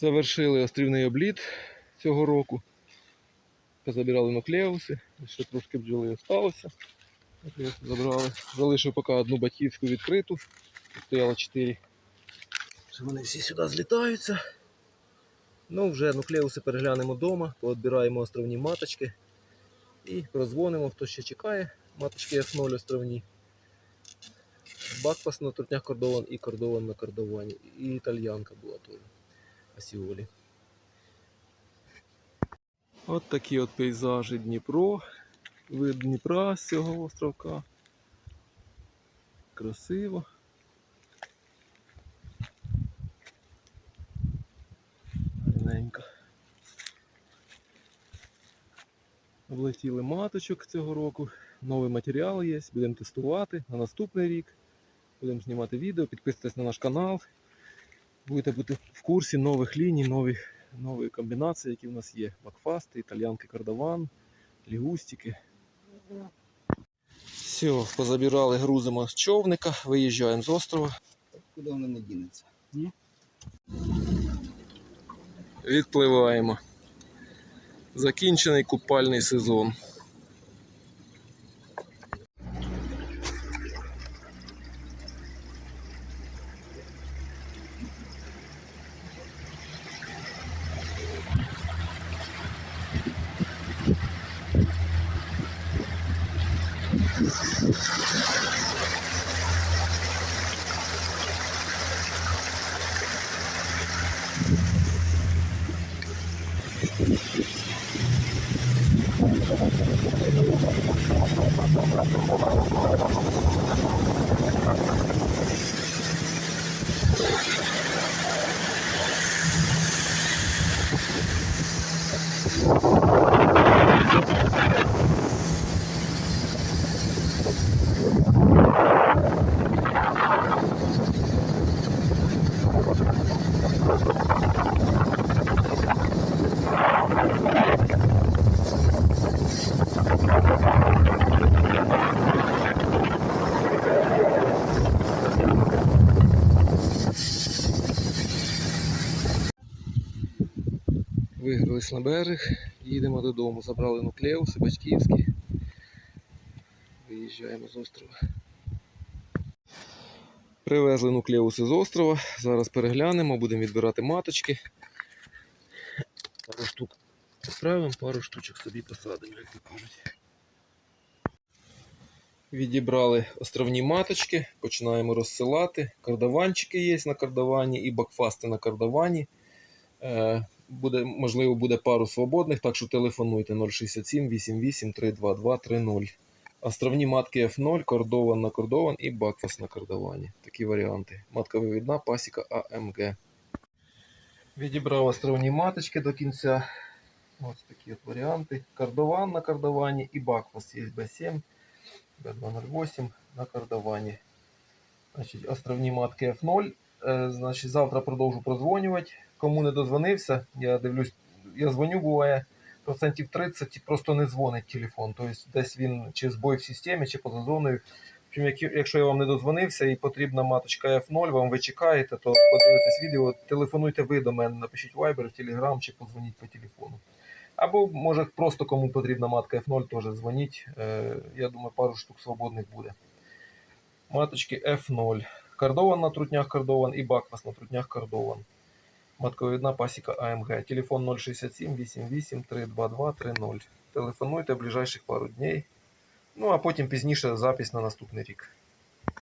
Завершили острівний обліт цього року. Позабирали нуклеуси, ще трошки бджоли залишилося. Забрали. Залишив поки одну батьківську відкриту. Стояло 4. Вони всі сюди злітаються. Ну, вже нуклеуси переглянемо вдома, поотбираємо островні маточки і прозвонимо, хто ще чекає. Маточки F0 островні. Бакпас на трутнях кордован і кордован на кордовані. І італьянка була теж. Асіолі. От такі от пейзажі Дніпро. Вид Дніпра з цього островка. Красиво. Гарненько. Облетіли маточок цього року. Новий матеріал є, будемо тестувати на наступний рік. Будемо знімати відео, підписуйтесь на наш канал. Будете бути в курсі нових ліній, нових, нової комбінації, які в нас є. Макфасти, італьянки кардаван, лігустики. Все, позабирали, грузимо з човника, виїжджаємо з острова. Куди воно не дінеться? Відпливаємо. Закінчений купальний сезон. Thank you. Вигрались на берег, їдемо додому. Забрали нуклеуси батьківські. Виїжджаємо з острова. Привезли нуклеуси з острова. Зараз переглянемо, будемо відбирати маточки. Пару штук відправимо, пару штучок собі посадимо, як то кажуть. Відібрали островні маточки, починаємо розсилати. Кардаванчики є на кардавані і бакфасти на кардавані. Буде, можливо, буде пару свободних, так що телефонуйте 067 88 322 30. Островні матки F0, кордован на кордован і бакфас на кордовані. Такі варіанти. Матка вивідна, пасіка AMG. Відібрав островні маточки до кінця. Ось такі от варіанти. Кордован на кордовані і бакфас є B7, B208 на кордовані. Значить, островні матки F0. Е, значить, завтра продовжу прозвонювати. Кому не дозвонився, я дивлюсь, я дзвоню, буває процентів 30 просто не дзвонить телефон. Тобто десь він чи збой в системі, чи поза зоною. В якщо я вам не дозвонився і потрібна маточка F0, вам ви чекаєте, то подивитесь відео, телефонуйте ви до мене, напишіть Viber, Telegram чи позвоніть по телефону. Або може просто кому потрібна матка F0, теж дзвоніть. Е, Я думаю, пару штук свободних буде. Маточки F0. Кардован на трутнях кардован і баквас на трутнях кардован. Матковідна пасіка АМГ. Телефон 067 88 322 30. Телефонуйте в ближайших пару днів. Ну а потім пізніше запись на наступний рік.